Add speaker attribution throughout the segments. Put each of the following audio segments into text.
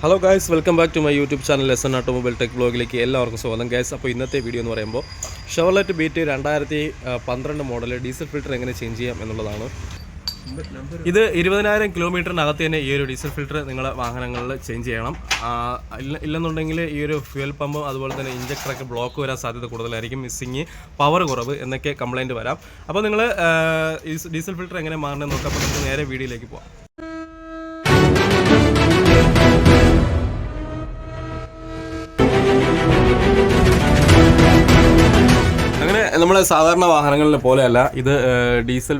Speaker 1: Hello guys welcome back to my YouTube channel S N automobile tech ബ്ലോഗിലേക്ക് എല്ലാവർക്കും സ്വാഗതം. Guys അപ്പോൾ ഇന്നത്തെ video എന്ന് പറയുമ്പോൾ ഷെവർലെറ്റ് ബീറ്റ് രണ്ടായിരത്തി പന്ത്രണ്ട് മോഡൽ ഡീസൽ ഫിൽറ്റർ എങ്ങനെ ചേഞ്ച് ചെയ്യാം എന്നുള്ളതാണ്. ഇത് ഇരുപതിനായിരം കിലോമീറ്ററിനകത്ത് തന്നെ ഈ ഒരു ഡീസൽ ഫിൽറ്റർ നിങ്ങളുടെ വാഹനങ്ങളിൽ ചേഞ്ച് ചെയ്യണം. ഇല്ലെന്നുണ്ടെങ്കിൽ ഈ ഒരു ഫ്യൂൽ പമ്പും അതുപോലെ തന്നെ ഇഞ്ചക്ടറൊക്കെ ബ്ലോക്ക് വരാൻ സാധ്യത കൂടുതലായിരിക്കും മിസ്സിങ് പവർ കുറവ് എന്നൊക്കെ കംപ്ലൈന്റ് വരാം. അപ്പോൾ നിങ്ങൾ ഡീസൽ ഫിൽറ്റർ എങ്ങനെ മാറണമെന്ന് നോക്കാം അപ്പോൾ നേരെ വീഡിയോയിലേക്ക് പോകാം നമ്മളെ സാധാരണ വാഹനങ്ങളിലെ പോലെയല്ല ഇത് ഡീസൽ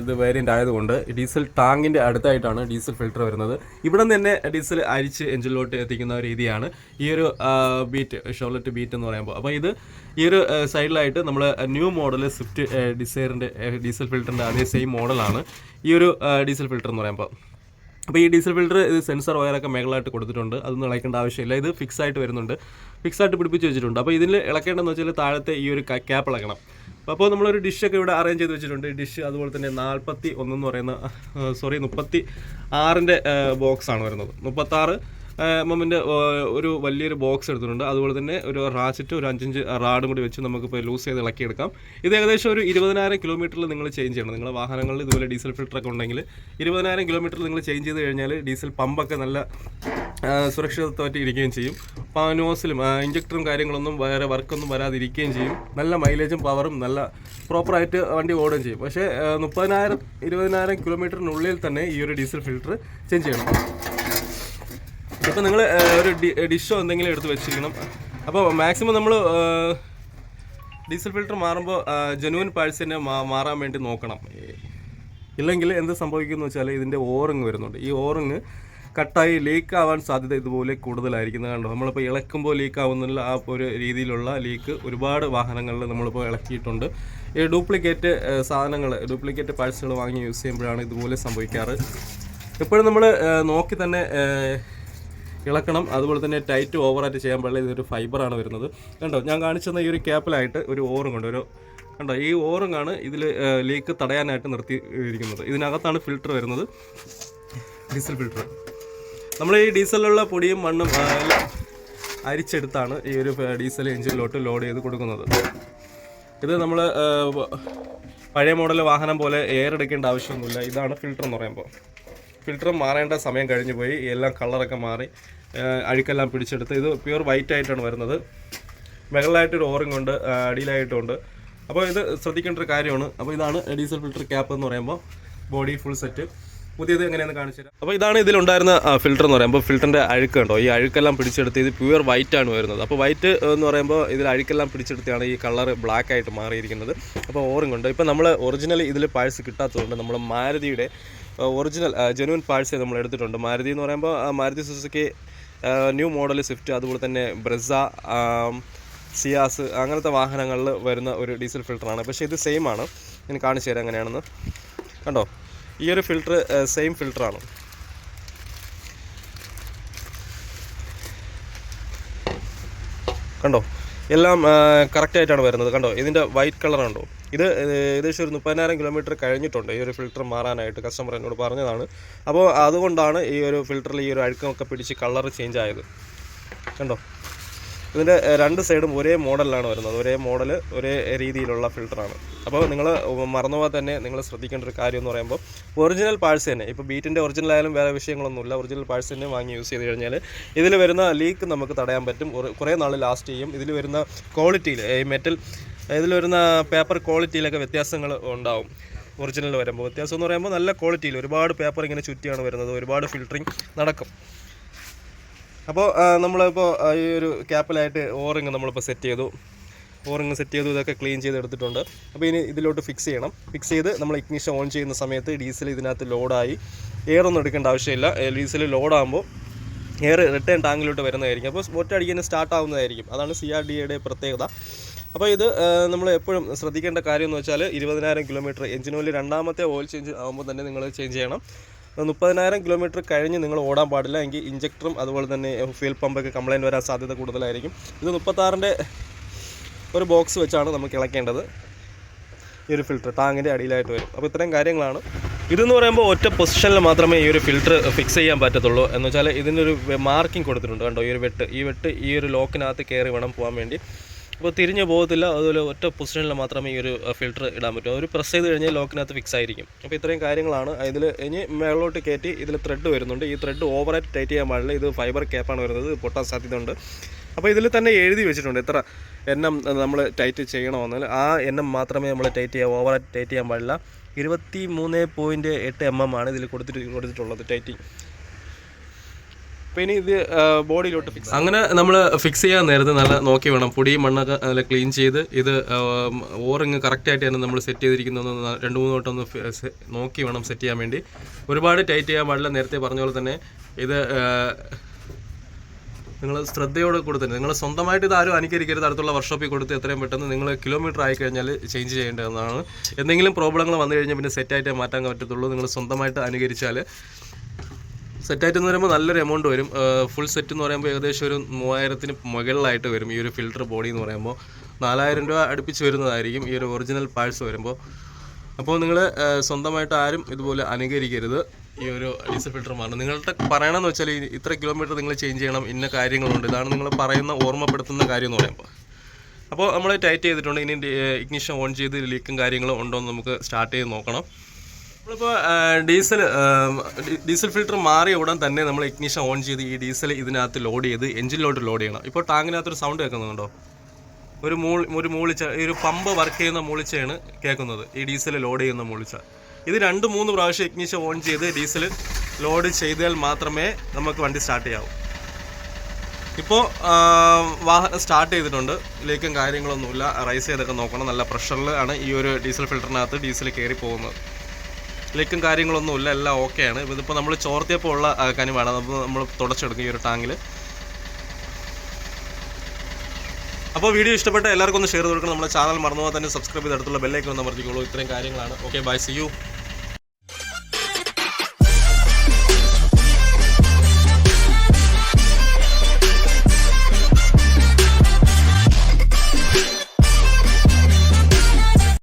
Speaker 1: ഇത് വേരിയന്റ് ആയതുകൊണ്ട് ഡീസൽ ടാങ്കിന്റെ അടുത്തായിട്ടാണ് ഡീസൽ ഫിൽറ്റർ വരുന്നത്. ഇവിടെ നിന്ന് തന്നെ ഡീസൽ അരിച്ച് എഞ്ചിനിലോട്ട് എത്തിക്കുന്ന രീതിയാണ് ഈ ഒരു ബീറ്റ് ഷോർലറ്റ് ബീറ്റ് എന്ന് പറയുമ്പോൾ. അപ്പോൾ ഇത് ഈ ഒരു സൈഡിലായിട്ട് നമ്മൾ ന്യൂ മോഡൽ സ്വിഫ്റ്റ് ഡിസൈറിന്റെ ഡീസൽ ഫിൽറ്ററിന്റെ അതേ സെയിം മോഡലാണ് ഈ ഒരു ഡീസൽ ഫിൽറ്റർ എന്ന് പറയുമ്പോൾ. അപ്പോൾ ഈ ഡീസൽ ഫിൽറ്റർ ഇത് സെൻസർ വയറൊക്കെ മേഖലയായിട്ട് കൊടുത്തിട്ടുണ്ട്. അതൊന്നും ഇളക്കേണ്ട ആവശ്യമില്ല. ഇത് ഫിക്സ് ആയിട്ട് വരുന്നുണ്ട്. ഫിക്സ് ആയിട്ട് പിടിപ്പിച്ച് വെച്ചിട്ടുണ്ട്. അപ്പോൾ ഇതിൽ ഇളക്കേണ്ടതെന്ന് വെച്ചാൽ താഴത്തെ ഈ ഒരു ക്യാപ്പ് ഇളക്കണം. അപ്പോൾ നമ്മളൊരു ഡിഷൊക്കെ ഇവിടെ അറേഞ്ച് ചെയ്ത് വെച്ചിട്ടുണ്ട്. ഈ ഡിഷ് അതുപോലെ തന്നെ നാൽപ്പത്തി ഒന്നെന്ന് പറയുന്ന സോറി മുപ്പത്തി ആറിന്റെ ബോക്സാണ് വരുന്നത്. മുപ്പത്താറ് മമ്മിന്റെ ഒരു വലിയൊരു ബോക്സ് എടുത്തിട്ടുണ്ട്. അതുപോലെ തന്നെ ഒരു റാച്ചിറ്റ് ഒരു അഞ്ചഞ്ച് റാഡും കൂടി വെച്ച് നമുക്കിപ്പോൾ ലൂസ് ചെയ്ത് ഇളക്കിയെടുക്കാം. ഇത് ഏകദേശം ഒരു ഇരുപതിനായിരം കിലോമീറ്ററിൽ നിങ്ങൾ ചേഞ്ച് ചെയ്യണം. നിങ്ങളുടെ വാഹനങ്ങളിൽ ഇതുപോലെ ഡീസൽ ഫിൽട്ടർ ഒക്കെ ഉണ്ടെങ്കിൽ ഇരുപതിനായിരം കിലോമീറ്ററിൽ നിങ്ങൾ ചേഞ്ച് ചെയ്ത് കഴിഞ്ഞാൽ ഡീസൽ പമ്പൊക്കെ നല്ല സുരക്ഷിതത്വമായിട്ട് ഇരിക്കുകയും ചെയ്യും. പാനോസിലും നോസിലും ഇഞ്ചക്ടറും കാര്യങ്ങളൊന്നും വേറെ വർക്കൊന്നും വരാതിരിക്കുകയും ചെയ്യും. നല്ല മൈലേജും പവറും നല്ല പ്രോപ്പറായിട്ട് വണ്ടി ഓടുകയും ചെയ്യും. പക്ഷേ മുപ്പതിനായിരം ഇരുപതിനായിരം കിലോമീറ്ററിനുള്ളിൽ തന്നെ ഈ ഒരു ഡീസൽ ഫിൽട്ടർ ചേഞ്ച് ചെയ്യണം. ഇപ്പോൾ നിങ്ങൾ ഒരു ഡിഷോ എന്തെങ്കിലും എടുത്ത് വെച്ചിരിക്കണം. അപ്പോൾ മാക്സിമം നമ്മൾ ഡീസൽ ഫിൽറ്റർ മാറുമ്പോൾ ജനുവൻ പാഴ്സ് തന്നെ മാറാൻ വേണ്ടി നോക്കണം. ഇല്ലെങ്കിൽ എന്ത് സംഭവിക്കുമെന്ന് വെച്ചാൽ ഇതിന്റെ ഓറിങ് വരുന്നുണ്ട്. ഈ ഓറിങ് കട്ടായി ലീക്ക് ആവാൻ സാധ്യത ഇതുപോലെ കൂടുതലായിരിക്കുന്നത് കണ്ടോ? നമ്മളിപ്പോൾ ഇളക്കുമ്പോൾ ലീക്ക് ആവുന്നില്ല ആ ഒരു രീതിയിലുള്ള ലീക്ക് ഒരുപാട് വാഹനങ്ങളിൽ നമ്മളിപ്പോൾ ഇളക്കിയിട്ടുണ്ട്. ഈ ഡ്യൂപ്ലിക്കേറ്റ് സാധനങ്ങൾ ഡ്യൂപ്ലിക്കേറ്റ് പാഴ്സുകൾ വാങ്ങി യൂസ് ചെയ്യുമ്പോഴാണ് ഇതുപോലെ സംഭവിക്കാറ്. എപ്പോഴും നമ്മൾ നോക്കി തന്നെ ഇളക്കണം. അതുപോലെ തന്നെ ടൈറ്റ് ഓവറായിട്ട് ചെയ്യാൻ പാടില്ല. ഇതൊരു ഫൈബറാണ് വരുന്നത്. കണ്ടോ? ഞാൻ കാണിച്ചെന്ന ഈ ഒരു ക്യാപ്പിലായിട്ട് ഒരു ഓറും കൊണ്ട് ഒരു കണ്ടോ? ഈ ഓറും ആണ് ഇതിൽ ലീക്ക് തടയാനായിട്ട് നിർത്തി ഇരിക്കുന്നത്. ഇതിനകത്താണ് ഫിൽറ്റർ വരുന്നത്. ഡീസൽ ഫിൽറ്റർ നമ്മൾ ഈ ഡീസലിലുള്ള പൊടിയും മണ്ണും അരിച്ചെടുത്താണ് ഈ ഒരു ഡീസൽ എഞ്ചിനിലോട്ട് ലോഡ് ചെയ്ത് കൊടുക്കുന്നത്. ഇത് നമ്മൾ പഴയ മോഡൽ വാഹനം പോലെ എയർ എടുക്കേണ്ട ആവശ്യമൊന്നുമില്ല. ഇതാണ് ഫിൽറ്റർ എന്ന് പറയുമ്പോൾ ഫിൽറ്റർ മാറേണ്ട സമയം കഴിഞ്ഞു പോയി. എല്ലാം കളറൊക്കെ മാറി അഴുക്കെല്ലാം പിടിച്ചെടുത്ത്. ഇത് പ്യൂർ വൈറ്റ് ആയിട്ടാണ് വരുന്നത്. മുകളിലായിട്ടൊരു ആ, അടിയിലായിട്ടുണ്ട് അപ്പോൾ ഇത് ശ്രദ്ധിക്കേണ്ട ഒരു കാര്യമാണ്. അപ്പോൾ ഇതാണ് ഡീസൽ ഫിൽറ്റർ ക്യാപ്പ് എന്ന് പറയുമ്പോൾ ബോഡി ഫുൾ സെറ്റ് പുതിയത് എങ്ങനെയാണെന്ന് കാണിച്ചു അപ്പോൾ ഇതാണ് ഇതിലുണ്ടായിരുന്ന ഫിൽറ്റർ എന്ന് പറയുമ്പോൾ ഫിൽറ്ററിന്റെ അഴുക്ക് ഉണ്ടോ ഈ അഴുക്കെല്ലാം പിടിച്ചെടുത്ത് ഇത് പ്യുവർ വൈറ്റ് ആണ് വരുന്നത്. അപ്പോൾ വൈറ്റ് എന്ന് പറയുമ്പോൾ ഇതിൽ അഴുക്കെല്ലാം പിടിച്ചെടുത്താണ് ഈ കളർ ബ്ലാക്ക് ആയിട്ട് മാറിയിരിക്കുന്നത്. അപ്പോൾ ഓറിംഗ് ഉണ്ട്. ഇപ്പോൾ നമ്മൾ ഒറിജിനൽ ഇതിൽ പാഴ്സ് കിട്ടാത്തതുകൊണ്ട് നമ്മൾ മാരുതിയുടെ ഒറിജിനൽ ജെനുവൻ പാഴ്സേ നമ്മൾ എടുത്തിട്ടുണ്ട്. മാരുതി എന്ന് പറയുമ്പോൾ Maruti Suzuki new model Swift അതുപോലെ തന്നെ ബ്രസ സിയാസ് അങ്ങനത്തെ വാഹനങ്ങളിൽ വരുന്ന ഒരു ഡീസൽ ഫിൽറ്ററാണ് പക്ഷേ ഇത് സെയിം ആണ്. ഞാൻ കാണിച്ചു തരാം എങ്ങനെയാണെന്ന്. കണ്ടോ? ഈ ഒരു ഫിൽറ്റർ സെയിം ഫിൽറ്ററാണ് കണ്ടോ? എല്ലാം കറക്റ്റായിട്ടാണ് വരുന്നത്. കണ്ടോ ഇതിന്റെ വൈറ്റ് കളറുണ്ടോ ഇത് ഏകദേശം ഒരു മുപ്പതിനായിരം കിലോമീറ്റർ കഴിഞ്ഞിട്ടുണ്ട് ഈ ഒരു ഫിൽറ്റർ മാറാനായിട്ട് കസ്റ്റമർ എന്നോട് പറഞ്ഞതാണ്. അപ്പോൾ അതുകൊണ്ടാണ് ഈ ഒരു ഫിൽറ്ററിൽ ഈ ഒരു അഴുക്കമൊക്കെ പിടിച്ച് കളർ ചേഞ്ച് ആയത്. കണ്ടോ? ഇതിന്റെ രണ്ട് സൈഡും ഒരേ മോഡലിലാണ് വരുന്നത്. ഒരേ മോഡൽ ഒരേ രീതിയിലുള്ള ഫിൽറ്ററാണ് അപ്പോൾ നിങ്ങൾ മറന്നുപോകാൻ തന്നെ നിങ്ങൾ ശ്രദ്ധിക്കേണ്ട ഒരു കാര്യം എന്ന് പറയുമ്പോൾ ഒറിജിനൽ പാഴ്സ് തന്നെ ഇപ്പോൾ ബീറ്റിന്റെ ഒറിജിനൽ ആയാലും വേറെ വിഷയങ്ങളൊന്നുമില്ല. ഒറിജിനൽ പാഴ്സ് തന്നെ വാങ്ങി യൂസ് ചെയ്ത് കഴിഞ്ഞാൽ ഇതിൽ വരുന്ന ലീക്ക് നമുക്ക് തടയാൻ പറ്റും. കുറേ നാൾ ലാസ്റ്റ് ചെയ്യും. ഇതിൽ വരുന്ന ക്വാളിറ്റിയിൽ ഈ മെറ്റൽ ഇതിൽ വരുന്ന പേപ്പർ ക്വാളിറ്റിയിലൊക്കെ വ്യത്യാസങ്ങൾ ഉണ്ടാവും. ഒറിജിനൽ വരുമ്പോൾ വ്യത്യാസം എന്ന് പറയുമ്പോൾ നല്ല ക്വാളിറ്റിയിൽ ഒരുപാട് പേപ്പർ ഇങ്ങനെ ചുറ്റിയാണ് വരുന്നത്. ഒരുപാട് ഫിൽറ്ററിങ് നടക്കും. അപ്പോൾ നമ്മളിപ്പോൾ ഈ ഒരു ക്യാപ്പിലായിട്ട് ഓറിങ് നമ്മളിപ്പോൾ സെറ്റ് ചെയ്തു. ഓറിങ് സെറ്റ് ചെയ്തു ഇതൊക്കെ ക്ലീൻ ചെയ്ത് എടുത്തിട്ടുണ്ട്. അപ്പോൾ ഇനി ഇതിലോട്ട് ഫിക്സ് ചെയ്യണം. ഫിക്സ് ചെയ്ത് നമ്മൾ ഇഗ്നിഷൻ ഓൺ ചെയ്യുന്ന സമയത്ത് ഡീസൽ ഇതിനകത്ത് ലോഡായി എയർ ഒന്നും എടുക്കേണ്ട ആവശ്യമില്ല. ഡീസൽ ലോഡാകുമ്പോൾ എയർ റിട്ടേൺ ടാങ്കിലോട്ട് വരുന്നതായിരിക്കും. അപ്പോൾ ഒറ്റയടിക്ക് സ്റ്റാർട്ട് ആവുന്നതായിരിക്കും. അതാണ് സി ആർ ഡി എയുടെ പ്രത്യേകത. അപ്പോൾ ഇത് നമ്മൾ എപ്പോഴും ശ്രദ്ധിക്കേണ്ട കാര്യം എന്ന് വെച്ചാൽ ഇരുപതിനായിരം കിലോമീറ്റർ എഞ്ചിൻ ഓയിൽ രണ്ടാമത്തെ ഓയിൽ ചേഞ്ച് ആകുമ്പോൾ തന്നെ നിങ്ങൾ ചേഞ്ച് ചെയ്യണം. മുപ്പതിനായിരം കിലോമീറ്റർ കഴിഞ്ഞ് നിങ്ങൾ ഓടാൻ പാടില്ല. എങ്കിൽ ഇഞ്ചക്ടറും അതുപോലെ തന്നെ ഫ്യൂൽ പമ്പൊക്കെ കംപ്ലൈന്റ് വരാൻ സാധ്യത കൂടുതലായിരിക്കും. ഇത് മുപ്പത്താറിന്റെ ഒരു ബോക്സ് വെച്ചാണ് നമുക്ക് ഇളക്കേണ്ടത്. ഈ ഒരു ഫിൽറ്റർ ടാങ്കിന്റെ അടിയിലായിട്ട് വരും. അപ്പോൾ ഇത്രയും കാര്യങ്ങളാണ്. ഇതെന്ന് പറയുമ്പോൾ ഒറ്റ പൊസിഷനിൽ മാത്രമേ ഈ ഒരു ഫിൽറ്റർ ഫിക്സ് ചെയ്യാൻ പറ്റത്തുള്ളൂ. എന്ന് വെച്ചാൽ ഇതിന്റെ ഒരു മാർക്കിംഗ് കൊടുത്തിട്ടുണ്ട് കണ്ടോ? ഈ ഒരു വെട്ട്. ഈ വെട്ട് ഈ ഒരു ലോക്കിനകത്ത് കയറി വേണം പോകാൻ വേണ്ടി. അപ്പോൾ തിരിഞ്ഞ് പോകത്തില്ല. അതുപോലെ ഒറ്റ പൊസിഷനിൽ മാത്രമേ ഈ ഒരു ഫിൽറ്റർ ഇടാൻ പറ്റൂ. ഒരു പ്രസ് ചെയ്ത് കഴിഞ്ഞാൽ ലോക്കിനകത്ത് ഫിക്സ് ആയിരിക്കും. അപ്പോൾ ഇത്രയും കാര്യങ്ങളാണ്. ഇതിൽ ഇനി മേളോട്ട് കയറ്റി ഇതിൽ ത്രെഡ് വരുന്നുണ്ട്. ഈ ത്രെഡ് ഓവറായിട്ട് ടൈറ്റ് ചെയ്യാൻ പാടില്ല. ഇത് ഫൈബർ ക്യാപ്പാണ് വരുന്നത്. പൊട്ടാൻ സാധ്യതയുണ്ട്. അപ്പോൾ ഇതിൽ തന്നെ എഴുതി വെച്ചിട്ടുണ്ട്. എത്ര എണ്ണം നമ്മൾ ടൈറ്റ് ചെയ്യണമെന്നാൽ ആ എണ്ണം മാത്രമേ നമ്മൾ ടൈറ്റ് ചെയ്യാൻ ഓവറായിട്ട് ടൈറ്റ് ചെയ്യാൻ പാടില്ല. ഇരുപത്തി മൂന്ന് പോയിന്റ് എട്ട് എം എം ആണ് ഇതിൽ കൊടുത്തിട്ട് കൊടുത്തിട്ടുള്ളത് ടൈറ്റിങ് അപ്പോൾ ഇത് ബോഡിയിലോട്ട് ഫിക്സ് അങ്ങനെ നമ്മൾ ഫിക്സ് ചെയ്യാൻ നേരത്തെ നല്ല നോക്കി വേണം. പൊടി മണ്ണൊക്കെ നല്ല ക്ലീൻ ചെയ്ത് ഇത് ഓറിങ് കറക്റ്റായിട്ട് തന്നെ നമ്മൾ സെറ്റ് ചെയ്തിരിക്കുന്നതെന്ന് രണ്ട് മൂന്ന് വട്ടം ഒന്ന് നോക്കി വേണം സെറ്റ് ചെയ്യാൻ വേണ്ടി. ഒരുപാട് ടൈറ്റ് ചെയ്യാൻ പാടില്ല. നേരത്തെ പറഞ്ഞ പോലെ തന്നെ ഇത് നിങ്ങൾ ശ്രദ്ധയോടെ തന്നെ നിങ്ങൾ സ്വന്തമായിട്ട് ഇത് ആരും അനുകരിക്കരുത്. അടുത്തുള്ള വർക്ക്ഷോപ്പിൽ കൊടുത്ത് എത്രയും പെട്ടെന്ന് നിങ്ങൾ കിലോമീറ്റർ ആയി കഴിഞ്ഞാൽ ചേഞ്ച് ചെയ്യേണ്ടതെന്നാണ്. എന്തെങ്കിലും പ്രോബ്ലങ്ങൾ വന്നു കഴിഞ്ഞാൽ പിന്നെ സെറ്റായിട്ടേ മാറ്റാൻ പറ്റത്തുള്ളൂ. നിങ്ങൾ സ്വന്തമായിട്ട് അനുകരിച്ചാൽ സെറ്റായിട്ട് എന്ന് പറയുമ്പോൾ നല്ലൊരു എമൗണ്ട് വരും. ഫുൾ സെറ്റ് എന്ന് പറയുമ്പോൾ ഏകദേശം ഒരു മൂവായിരത്തിന് മുകളിലായിട്ട് വരും ഈ ഒരു ഫിൽറ്റർ ബോഡി എന്ന് പറയുമ്പോൾ നാലായിരം രൂപ അടുപ്പിച്ച് വരുന്നതായിരിക്കും ഈ ഒരു ഒറിജിനൽ പാഴ്സ് വരുമ്പോൾ അപ്പോൾ നിങ്ങൾ സ്വന്തമായിട്ട് ആരും ഇതുപോലെ അനുകരിക്കരുത് ഈ ഒരു ഡീസൽ ഫിൽറ്റർ മാറണം നിങ്ങളുടെ പറയണമെന്ന് വെച്ചാൽ ഇത്ര കിലോമീറ്റർ നിങ്ങൾ ചേഞ്ച് ചെയ്യണം ഇന്ന കാര്യങ്ങളുണ്ട്. ഇതാണ് നിങ്ങൾ പറയുന്ന ഓർമ്മപ്പെടുത്തുന്ന കാര്യം എന്ന് പറയുമ്പോൾ അപ്പോൾ നമ്മൾ ടൈറ്റ് ചെയ്തിട്ടുണ്ട്. ഇനി ഇഗ്നിഷൻ ഓൺ ചെയ്ത് ലീക്കും കാര്യങ്ങളും ഉണ്ടോ എന്ന് നമുക്ക് സ്റ്റാർട്ട് ചെയ്ത് നോക്കണം. നമ്മളിപ്പോൾ ഡീസൽ ഡീസൽ ഫിൽറ്റർ മാറിയ ഉടൻ തന്നെ നമ്മൾ ഇഗ്നിഷൻ ഓൺ ചെയ്ത് ഈ ഡീസൽ ഇതിനകത്ത് ലോഡ് ചെയ്ത് എഞ്ചിനിലോട്ട് ലോഡ് ചെയ്യണം. ഇപ്പോൾ ടാങ്കിനകത്തൊരു സൗണ്ട് കേൾക്കുന്നുണ്ടോ? ഒരു മൂൾ ഒരു മൂളിച്ച ഒരു പമ്പ് വർക്ക് ചെയ്യുന്ന മൂളിച്ചയാണ് കേൾക്കുന്നത്. ഈ ഡീസൽ ലോഡ് ചെയ്യുന്ന മൂളിച്ച. ഇത് രണ്ട് മൂന്ന് പ്രാവശ്യം ഇഗ്നിഷൻ ഓൺ ചെയ്ത് ഡീസൽ ലോഡ് ചെയ്താൽ മാത്രമേ നമുക്ക് വണ്ടി സ്റ്റാർട്ട് ചെയ്യാവൂ. ഇപ്പോൾ വാഹനം സ്റ്റാർട്ട് ചെയ്തിട്ടുണ്ട്. ലീക്കും കാര്യങ്ങളൊന്നുമില്ല. റൈസ് ചെയ്തൊക്കെ നോക്കണം. നല്ല പ്രഷറിൽ ആണ് ഈ ഒരു ഡീസൽ ഫിൽറ്ററിനകത്ത് ഡീസൽ കയറി പോകുന്നത്. ലീക്കും കാര്യങ്ങളൊന്നുമില്ല എല്ലാം ഓക്കെയാണ് ഇതിപ്പോൾ നമ്മൾ ചോർത്തിയപ്പോൾ ഉള്ള കനിവാണ് അപ്പോൾ നമ്മൾ തുടച്ചെടുക്കും ഈ ഒരു ടാങ്കിൽ അപ്പോൾ വീഡിയോ ഇഷ്ടപ്പെട്ട എല്ലാവർക്കും ഒന്ന് ഷെയർ കൊടുക്കണം. നമ്മുടെ ചാനൽ മറന്നുപോകാൻ തന്നെ സബ്സ്ക്രൈബ് ചെയ്തെടുത്തുള്ള ഒന്ന് അമർത്തിക്കോളൂ. ഇത്രയും കാര്യങ്ങളാണ്. Okay bye C U